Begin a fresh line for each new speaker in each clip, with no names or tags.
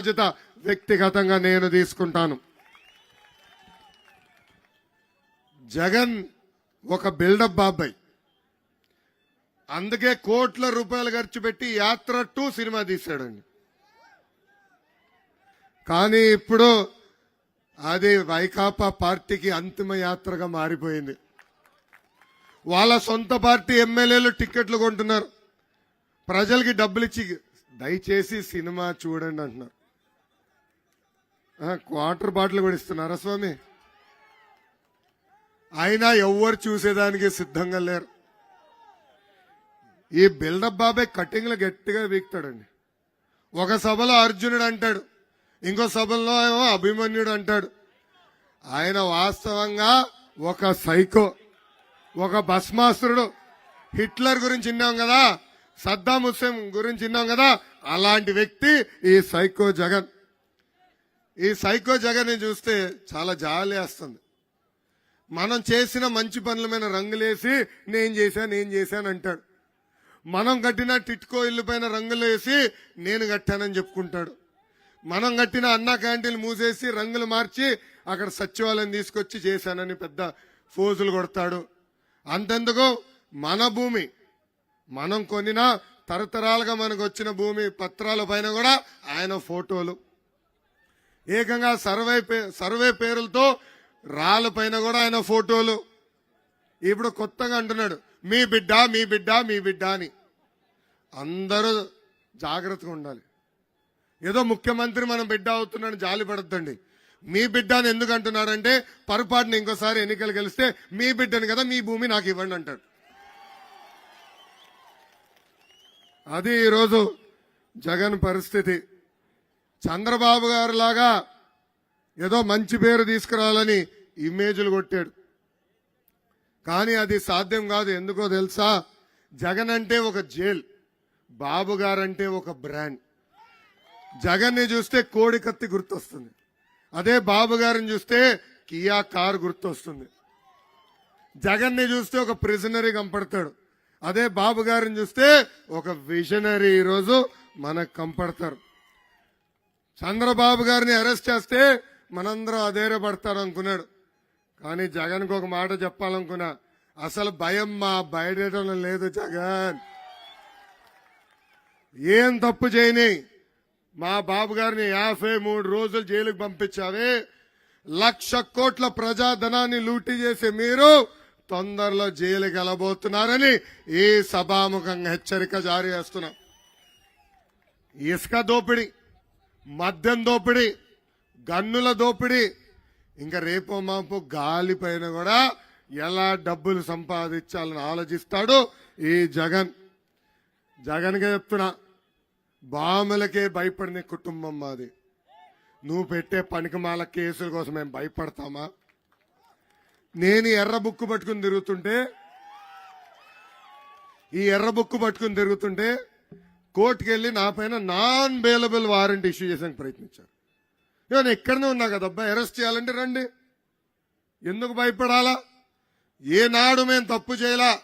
బాధ్యత వ్యక్తిగతంగా నేను తీసుకుంటాను. జగన్ ఒక బిల్డప్ బాబాయ్. అందుకే కోట్ల రూపాయలు ఖర్చు పెట్టి యాత్ర టూ సినిమా తీశాడండి. కానీ ఇప్పుడు అది వైకాపా పార్టీకి అంతిమ యాత్రగా మారిపోయింది. వాళ్ళ సొంత పార్టీ ఎమ్మెల్యేలు టిక్కెట్లు కొంటున్నారు. ప్రజలకి డబ్బులు ఇచ్చి దయచేసి సినిమా చూడండి అంటున్నారు. క్వార్టర్ బాటిల్ కూడా ఇస్తున్నారా స్వామి? అయినా ఎవ్వరు చూసేదానికి సిద్ధంగా లేరు. ఈ బిల్డప్ బాబాయ్ కటింగ్లు గట్టిగా వీక్తాడండి. ఒక సభలో అర్జునుడు అంటాడు ఇంకో సభలో ఏమో అభిమన్యుడు అంటాడు. ఆయన వాస్తవంగా ఒక సైకో ఒక భస్మాసురుడు. హిట్లర్ గురించి విన్నాం కదా సద్దాం హుస్సేన్ గురించి విన్నాం కదా అలాంటి వ్యక్తి ఈ సైకో జగన్. ఈ సైకో జగన్ చూస్తే చాలా జాలి వేస్తుంది. మనం చేసిన మంచి పనుల మీద రంగులేసి నేను చేశాను నేను చేశాను అంటాడు. మనం కట్టిన టిట్కో ఇల్లు పైన రంగులు వేసి నేను కట్టానని చెప్పుకుంటాడు. మనం కట్టిన అన్నా క్యాంటీన్లు మూసేసి రంగులు మార్చి అక్కడ సచివాలయం తీసుకొచ్చి చేశానని పెద్ద ఫోజులు కొడతాడు. అంతెందుకు? మన భూమి. మనం కొనిన తరతరాలుగా మనకు వచ్చిన భూమి పత్రాల పైన కూడా ఆయన ఫోటోలు. ఏకంగా సర్వే పే- సర్వే పేరులతో రాళ్ళ పైన కూడా ఆయన ఫోటోలు. ఇప్పుడు కొత్తగా అంటున్నాడు మీ బిడ్డ మీ బిడ్డ మీ బిడ్డ అని. అందరూ జాగ్రత్తగా ఉండాలి. ఏదో ముఖ్యమంత్రి మనం బిడ్డ అవుతున్నాను జాలి పడద్దండి. మీ బిడ్డ అని ఎందుకు అంటున్నాడంటే పొరపాటున ఇంకోసారి ఎన్నికలు గెలిస్తే మీ బిడ్డని కదా మీ భూమి నాకు ఇవ్వండి అంటాడు. అది ఈరోజు జగన్ పరిస్థితి. చంద్రబాబు గారు లాగా ఏదో మంచి పేరు తీసుకురావాలని ఇమేజ్లు కొట్టాడు. కానీ అది సాధ్యం కాదు. ఎందుకో తెలుసా? జగన్ అంటే ఒక జైల్. బాబు గారంటే ఒక బ్రాండ్. జగన్ని చూస్తే కోడి కత్తి గుర్తొస్తుంది. అదే బాబు గారిని చూస్తే కియా కార్ గుర్తొస్తుంది. జగన్ని చూస్తే ఒక ప్రిజనరీ కంపడతాడు. అదే బాబు గారిని చూస్తే ఒక విజనరీ ఈరోజు మనకు కంపడతారు. చంద్రబాబు గారిని అరెస్ట్ చేస్తే మనందరం అధైర్యపడతారు అనుకున్నాడు కానీ జగన్కు ఒక మాట చెప్పాలనుకున్నా అసలు భయం మా బయటం లేదు జగన్. ఏం తప్పు చేయని మా బాబు గారిని యాభై మూడు రోజులు జైలుకు పంపించావే. లక్ష కోట్ల ప్రజాధనాన్ని లూటీ చేసి మీరు తొందరలో జైలుకి వెళ్ళబోతున్నారని ఈ సభాముఖంగా హెచ్చరిక జారీ చేస్తున్నాం. ఇసుక దోపిడీ. మద్యం దోపిడీ గన్నుల దోపిడీ ఇంకా రేపో మాపు గాలి పైన కూడా ఎలా డబ్బులు సంపాదించాలని ఆలోచిస్తాడు ఈ జగన్. జగన్గా చెప్తున్నా బాములకే భయపడిన కుటుంబం మాది. నువ్వు పెట్టే పనికిమాల కేసుల కోసం మేము భయపడతామా? నేను ఎర్ర బుక్కు పట్టుకుని తిరుగుతుంటే ఈ ఎర్ర బుక్కు పట్టుకుని తిరుగుతుంటే కోర్టుకు వెళ్ళి నా పైన నాన్ బెయిలబుల్ వారెంట్ ఇష్యూ చేసేందుకు ప్రయత్నించారు. నేను ఇక్కడనే ఉన్నా కదా అబ్బాయి అరెస్ట్ చేయాలంటే రండి. ఎందుకు భయపడాలా? ఏనాడు మేము తప్పు చేయలా?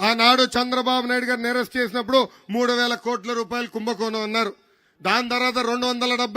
ఆనాడు చంద్రబాబు నాయుడు గారిని అరెస్ట్ చేసినప్పుడు మూడు వేల కోట్ల రూపాయలు కుంభకోణం అన్నారు. దాని తర్వాత రెండు వందల